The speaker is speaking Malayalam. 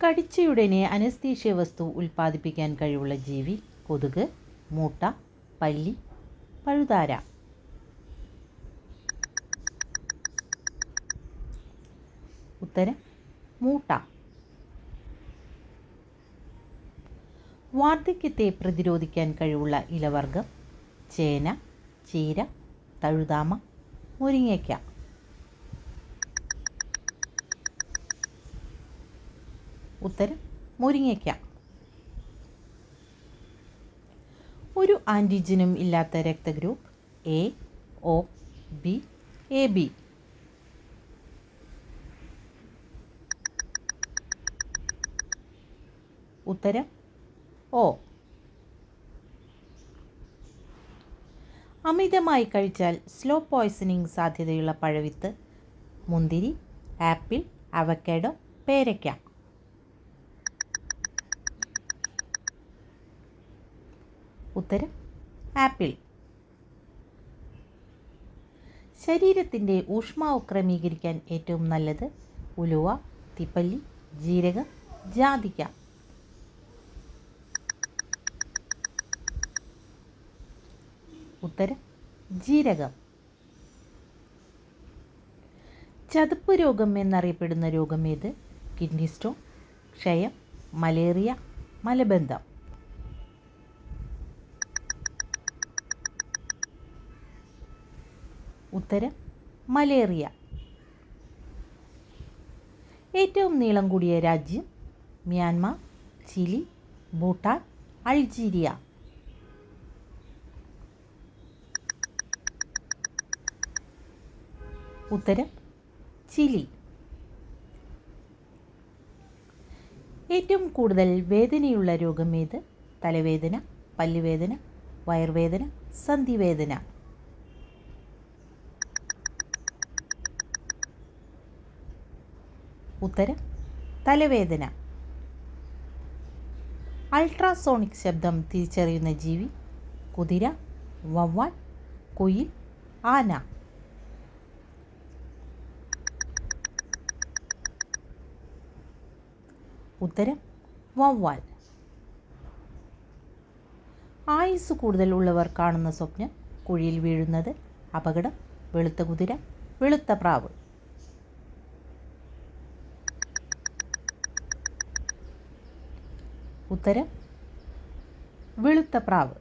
കടിച്ചയുടനെ അനസ്തീഷ്യ വസ്തു ഉൽപ്പാദിപ്പിക്കാൻ കഴിവുള്ള ജീവി കൊതുക് മൂട്ട പല്ലി പഴുതാര. ഉത്തരം മൂട്ട. വാർദ്ധക്യത്തെ പ്രതിരോധിക്കാൻ കഴിവുള്ള ഇലവർഗം ചേന ചീര തഴുതാമ മുരിങ്ങയ്ക്ക. ഉത്തരം മുരിങ്ങയ്ക്ക. ഒരു ആന്റിജനും ഇല്ലാത്ത രക്തഗ്രൂപ്പ് A O B A B ഉത്തരം ഓ അമിതമായി കഴിച്ചാൽ സ്ലോ പോയ്സണിങ് സാധ്യതയുള്ള പഴവിത്ത് മുന്തിരി ആപ്പിൾ അവക്കാഡോ പേരയ്ക്ക. ഉത്തരം ആപ്പിൾ. ശരീരത്തിന്റെ ഊഷ്മാവ് ക്രമീകരിക്കാൻ ഏറ്റവും നല്ലത് ഉലുവ തിപ്പല്ലി ജീരകം ജാതിക്ക. ഉത്തരം ജീരകം. ചതുപ്പ് രോഗം എന്നറിയപ്പെടുന്ന രോഗം ഏത്? കിഡ്നി സ്റ്റോൺ ക്ഷയം മലേറിയ മലബന്ധം. ഉത്തരം മലേറിയ. ഏറ്റവും നീളം കൂടിയ രാജ്യം മ്യാൻമാർ ചിലി ഭൂട്ടാൻ അൾജീരിയ. ഉത്തരം ചിലി. ഏറ്റവും കൂടുതൽ വേദനയുള്ള രോഗം ഏത്? തലവേദന പല്ലുവേദന വയർവേദന സന്ധിവേദന. ഉത്തരം തലവേദന. അൾട്രാസോണിക് ശബ്ദം തിരിച്ചറിയുന്ന ജീവി കുതിര വവ്വാൽ കുയിൽ ആന. ഉത്തരം വവ്വാൽ. ആയുസ് കൂടുതൽ ഉള്ളവർ കാണുന്ന സ്വപ്നം കുഴിയിൽ വീഴുന്നത് അപകടം വെളുത്ത കുതിര വെളുത്ത പ്രാവ്. ഉത്തരം വെളുത്ത പ്രാവ്.